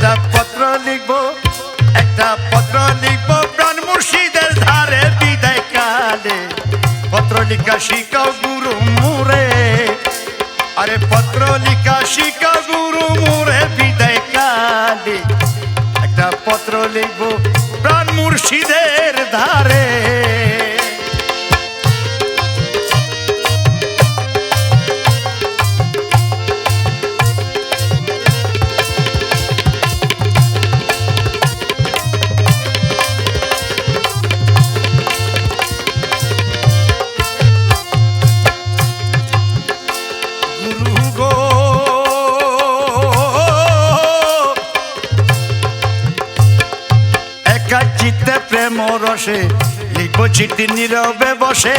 একটা পত্র লিখব, একটা পত্র লিখব প্রাণ মুর্শিদের ধারে বিদায় কালে। পত্র লিখা শিখাও গুরু আরে পত্র লিখা শিখা গুরু মুরে একটা পত্র লিখব প্রাণ মুর্শিদের ধারে। রসে লিখব চিঠি নীরবে বসে।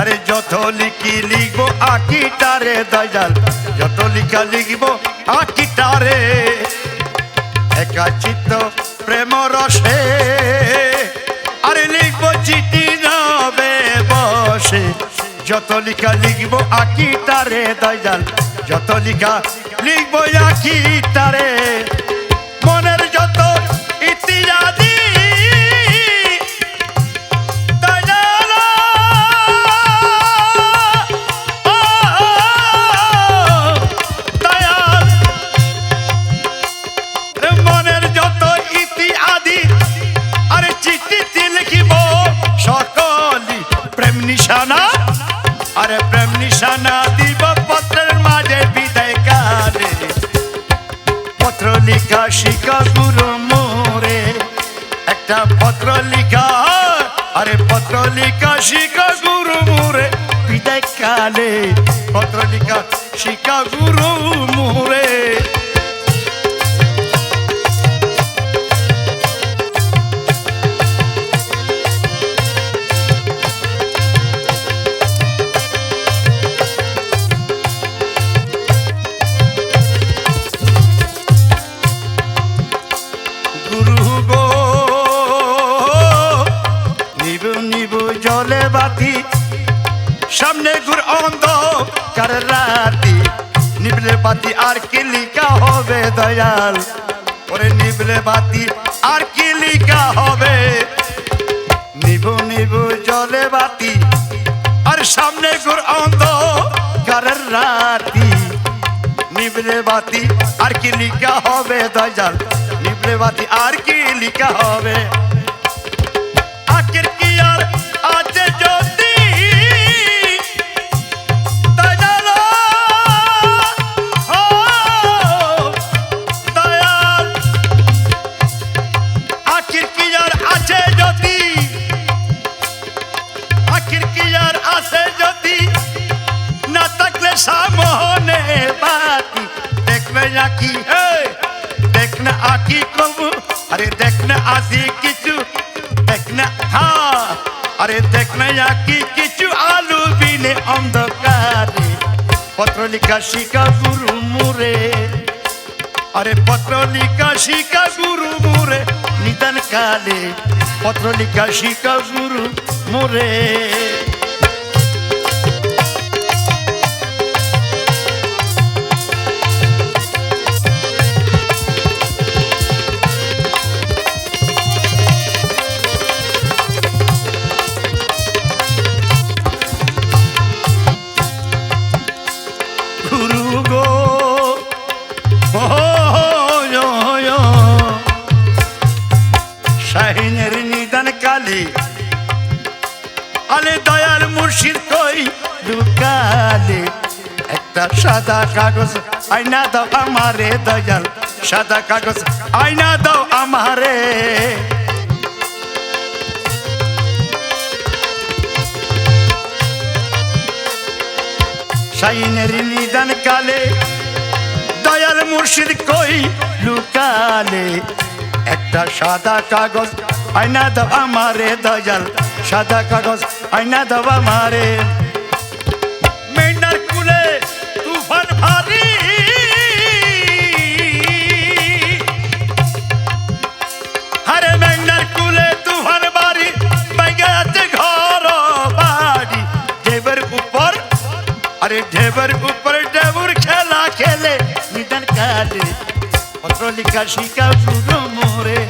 আরে যত লিখি লিখব আকিটারে দয়াল যত লিখা লিখব আকিটারে। একা চিত্ত প্রেম রসে, আরে লিখব চিঠি নবে বসে। যত লিখা লিখব আকিটারে দয়াল যত লিখা লিখব আকিটারে। মনের নিশানা? আরে প্রেম নিশানা দিব পত্রের মাঝে বিদায় কালে। পত্র লিখা শিখা গুরু মোরে, একটা পত্র লিখা আরে পত্র লিখা শিখা গুরু মোরে, বিদায় কালে। পত্র লিখা শিখা গুরু মোরে। বাতি আর কি লিখা হবে, দয়াল? ওরে নিবলে বাতি আর কি লিখা হবে? নিবু নিবু জলে বাতি, আর সামনে গুর অন্ধ কার রাতি। নিবলে বাতি আর কি লিখা হবে, দয়াল? নিবলে বাতি আর কি লিখা হবে? আরে দেখ না আসি কিছু, দেখ না হ্যাঁ আরে দেখ না আকি কিছু আলু বিনে অন্ধকারে। পত্র লিখা শিখা গুরু মুরে, আরে পত্র লিখা শিখা গুরু মুরে, নিদান কালে। পত্র লিখা শিখা গুরু মুরে। আলে দয়াল মুর্শিদ কই? লুকালে একটা সাদা কাগজ, আয়না দাও আমারে দয়াল, সাদা কাগজ, আয়না দাও আমারে। শাহিনের নিদান কালে দয়াল মুর্শিদ কই? লুকালে একটা সাদা কাগজ, আয়না দাও আমারে দয়াল সাদা কাগজ আয়না দাও আমারে মেন্ডার কুলে তুফান ভারী। আরে মেন্ডার কুলে তুফান বাড়ি বাইগে আছে ঘর বাড়ি। ঢেবের উপর, আরে ঢেবের উপর ডেবুর খেলা খেলে, নিদান কালে পত্রলিকা শিকা গুরু মোরে।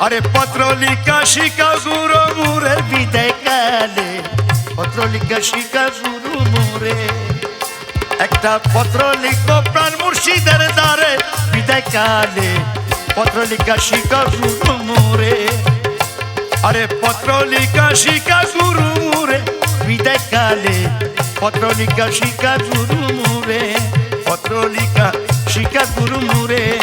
আরে পত্রলিকা শিকা গুরু মোরে, বিদায় কালে। পত্রলিকা শিকা গুরু মোরে। একটা পত্র লিখো প্রাণ মুর্শিদের দ্বারে, বিদায় কালে। পত্র লিখা শিকা গুরু মোরে। আরে পত্র লিখা শিকা গুরু মোরে, বিদায় কালে। পত্র লিখা শিকা গুরু মোরে পত্র লিখা শিকা গুরু মোরে।